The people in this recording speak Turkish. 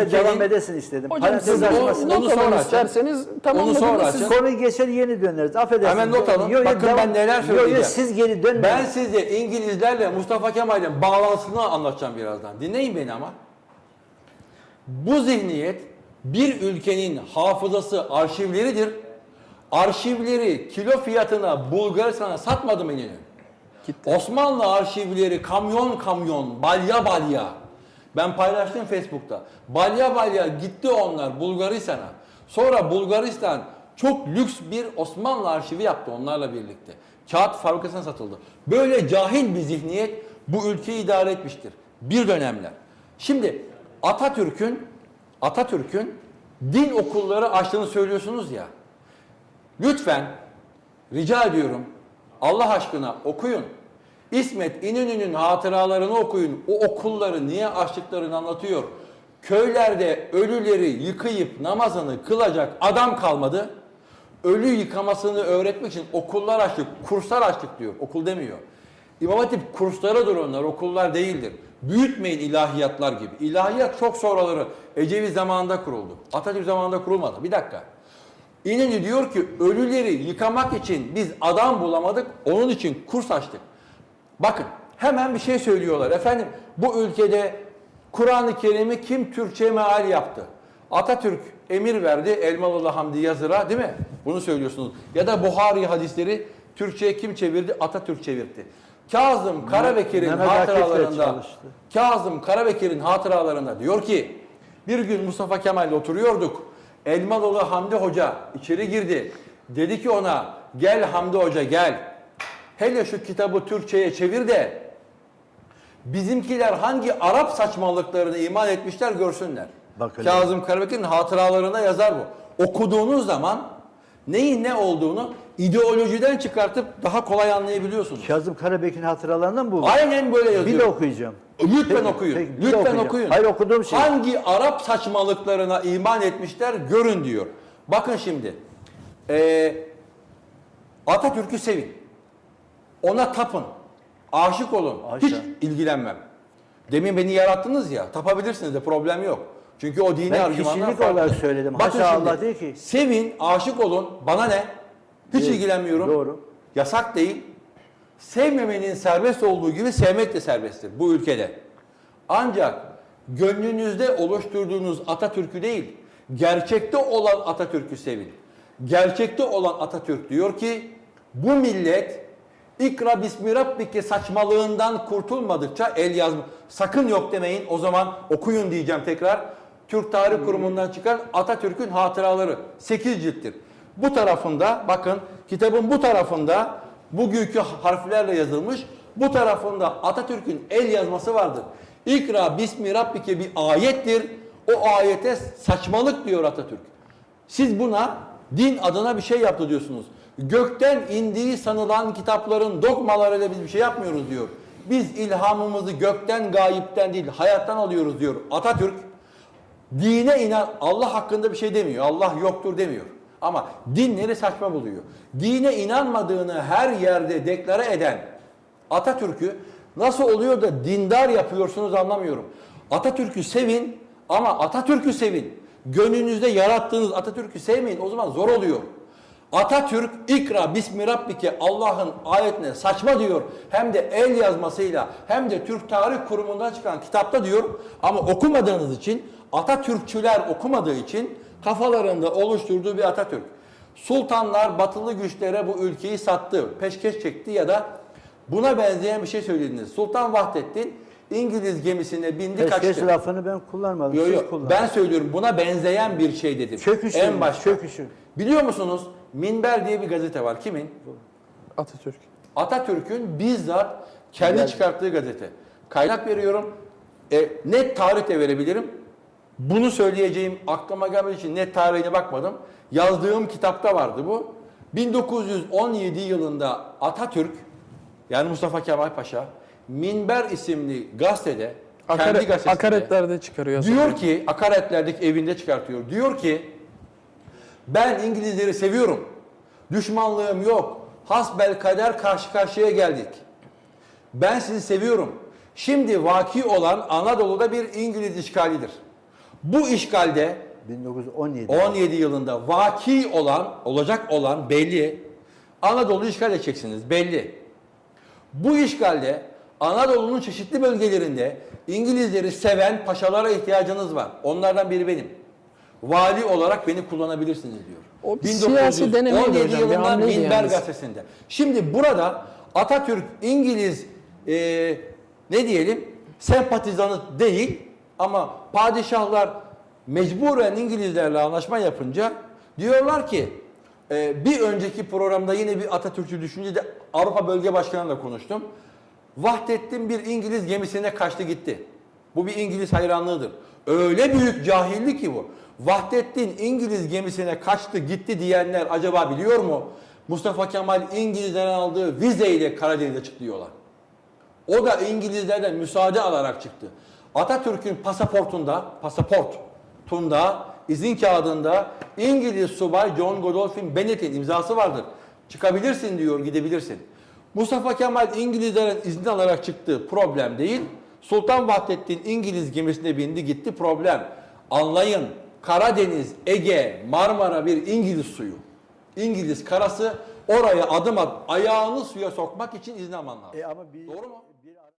devam edesin istedim. Hocam Parantez siz açmasın. onu not sonra isterseniz Onu tamamladınız sonra siz. açın. Konuyu geçer yeni döneriz. Affedersiniz. Hemen not alın. Yo, yo, Bakın devam- ben neler Yo, yo, söyleyeceğim. siz geri dönmeyin. Ben size İngilizlerle Mustafa Kemal'in bağlantısını anlatacağım birazdan. Dinleyin beni ama. Bu zihniyet bir ülkenin hafızası, arşivleridir. Arşivleri kilo fiyatına Bulgaristan'a satmadı mı? Osmanlı arşivleri kamyon kamyon, balya balya. Ben paylaştım Facebook'ta. Balya balya gitti onlar Bulgaristan'a. Sonra Bulgaristan çok lüks bir Osmanlı arşivi yaptı onlarla birlikte. Kağıt fabrikasına satıldı. Böyle cahil bir zihniyet bu ülkeyi idare etmiştir. Bir dönemler. Şimdi Atatürk'ün Atatürk'ün din okulları açtığını söylüyorsunuz ya. Lütfen rica ediyorum Allah aşkına okuyun. İsmet İnönü'nün hatıralarını okuyun. O okulları niye açtıklarını anlatıyor. Köylerde ölüleri yıkayıp namazını kılacak adam kalmadı. Ölü yıkamasını öğretmek için okullar açtık, kurslar açtık diyor. Okul demiyor. İmam Hatip kurslarıdır onlar, okullar değildir. Büyütmeyin ilahiyatlar gibi. İlahiyat çok sonraları Ecevi zamanında kuruldu. Atatürk zamanında kurulmadı. Bir dakika. İnönü diyor ki ölüleri yıkamak için biz adam bulamadık, onun için kurs açtık. Bakın hemen bir şey söylüyorlar. Efendim bu ülkede Kur'an-ı Kerim'i kim Türkçe meal yaptı? Atatürk emir verdi Elmalılı Hamdi Yazır'a değil mi? Bunu söylüyorsunuz. Ya da Buhari hadisleri Türkçe'ye kim çevirdi? Atatürk çevirdi. Kazım Karabekir'in hatıralarında. Kazım Karabekir'in hatıralarında diyor ki bir gün Mustafa Kemal'le oturuyorduk. Elmalılı Hamdi Hoca içeri girdi. Dedi ki ona gel Hamdi Hoca gel. Hele şu kitabı Türkçe'ye çevir de bizimkiler hangi Arap saçmalıklarını iman etmişler görsünler. Bakın. Kazım Karabekir'in hatıralarında yazar bu. Okuduğunuz zaman neyin ne olduğunu ideolojiden çıkartıp daha kolay anlayabiliyorsunuz. Kazım Karabek'in hatıralarından bu. Aynen böyle yazıyor. Bir de okuyacağım. Lütfen Peki, okuyun. peki, Lütfen okuyacağım. okuyun. Hayır, okuduğum şey. Hangi Arap saçmalıklarına iman etmişler görün diyor. Bakın şimdi. Ee, Atatürk'ü sevin. Ona tapın. Aşık olun. Haşa. Hiç ilgilenmem. Demin beni yarattınız ya. Tapabilirsiniz de problem yok. Çünkü o dini Ben argümanlar kişilik farklı. olarak söyledim. Bakın Haşa şimdi, Allah değil ki. Sevin, aşık olun. Bana ne? Hiç Değil. ilgilenmiyorum. Doğru. Yasak değil. Sevmemenin serbest olduğu gibi sevmek de serbesttir bu ülkede. Ancak gönlünüzde oluşturduğunuz Atatürk'ü değil, gerçekte olan Atatürk'ü sevin. Gerçekte olan Atatürk diyor ki bu millet İkra bismi rabbike saçmalığından kurtulmadıkça el yazma. Sakın yok demeyin o zaman okuyun diyeceğim tekrar. Türk Tarih Kurumu'ndan çıkan Atatürk'ün hatıraları 8 cilttir. Bu tarafında bakın kitabın bu tarafında bugünkü harflerle yazılmış. Bu tarafında Atatürk'ün el yazması vardır. İkra bismi rabbike bir ayettir. O ayete saçmalık diyor Atatürk. Siz buna din adına bir şey yaptı diyorsunuz. Gökten indiği sanılan kitapların dogmalarıyla biz bir şey yapmıyoruz diyor. Biz ilhamımızı gökten gayipten değil hayattan alıyoruz diyor Atatürk. Dine inan Allah hakkında bir şey demiyor. Allah yoktur demiyor. Ama dinleri saçma buluyor. Dine inanmadığını her yerde deklare eden Atatürk'ü nasıl oluyor da dindar yapıyorsunuz anlamıyorum. Atatürk'ü sevin ama Atatürk'ü sevin. Gönlünüzde yarattığınız Atatürk'ü sevmeyin o zaman zor oluyor. Atatürk ikra bismi rabbike Allah'ın ayetine saçma diyor. Hem de el yazmasıyla hem de Türk Tarih Kurumu'ndan çıkan kitapta diyor. Ama okumadığınız için Atatürkçüler okumadığı için kafalarında oluşturduğu bir Atatürk. Sultanlar batılı güçlere bu ülkeyi sattı, peşkeş çekti ya da buna benzeyen bir şey söylediniz. Sultan Vahdettin İngiliz gemisine bindi Peşkeş kaçtı. lafını ben kullanmadım. Yo, Siz yo, kullandınız. ben söylüyorum buna benzeyen bir şey dedim. Çöküşü, en başta. çöküşü. Biliyor musunuz? Minber diye bir gazete var. Kimin? Atatürk. Atatürk'ün bizzat kendi Güzel. çıkarttığı gazete. Kaynak veriyorum. E, net tarih de verebilirim. Bunu söyleyeceğim aklıma gelmediği için net tarihine bakmadım. Yazdığım kitapta vardı bu. 1917 yılında Atatürk yani Mustafa Kemal Paşa Minber isimli gazetede kendi Akare, gazetesinde akaretlerde çıkarıyor. zaten. Diyor ki akaretlerdeki evinde çıkartıyor. Diyor ki ben İngilizleri seviyorum. Düşmanlığım yok. Hasbel kader karşı karşıya geldik. Ben sizi seviyorum. Şimdi vaki olan Anadolu'da bir İngiliz işgalidir. Bu işgalde 1917. 17 yılında vaki olan, olacak olan belli. Anadolu işgal edeceksiniz belli. Bu işgalde Anadolu'nun çeşitli bölgelerinde İngilizleri seven paşalara ihtiyacınız var. Onlardan biri benim. Vali olarak beni kullanabilirsiniz diyor. O bir siyasi denemeydi 17 hocam, bir yılında hamleydi Minber yalnız. gazetesinde. Şimdi burada Atatürk İngiliz e, ne diyelim sempatizanı değil ama padişahlar mecburen İngilizlerle anlaşma yapınca diyorlar ki e, bir önceki programda yine bir Atatürkçü düşünce de Avrupa Bölge Başkanı'yla konuştum. Vahdettin bir İngiliz gemisine kaçtı gitti. Bu bir İngiliz hayranlığıdır. Öyle büyük cahillik ki bu. Vahdettin İngiliz gemisine kaçtı gitti diyenler acaba biliyor mu? Mustafa Kemal İngilizlerden aldığı vizeyle Karadeniz'e çıktı yola. O da İngilizlerden müsaade alarak çıktı. Atatürk'ün pasaportunda, pasaportunda, izin kağıdında İngiliz subay John Godolphin Bennett'in imzası vardır. Çıkabilirsin diyor, gidebilirsin. Mustafa Kemal İngilizlerden izin alarak çıktı, problem değil. Sultan Vahdettin İngiliz gemisine bindi, gitti, problem. Anlayın, Karadeniz, Ege, Marmara bir İngiliz suyu. İngiliz karası oraya adım at, ayağını suya sokmak için izin alman lazım. E ama bir Doğru mu?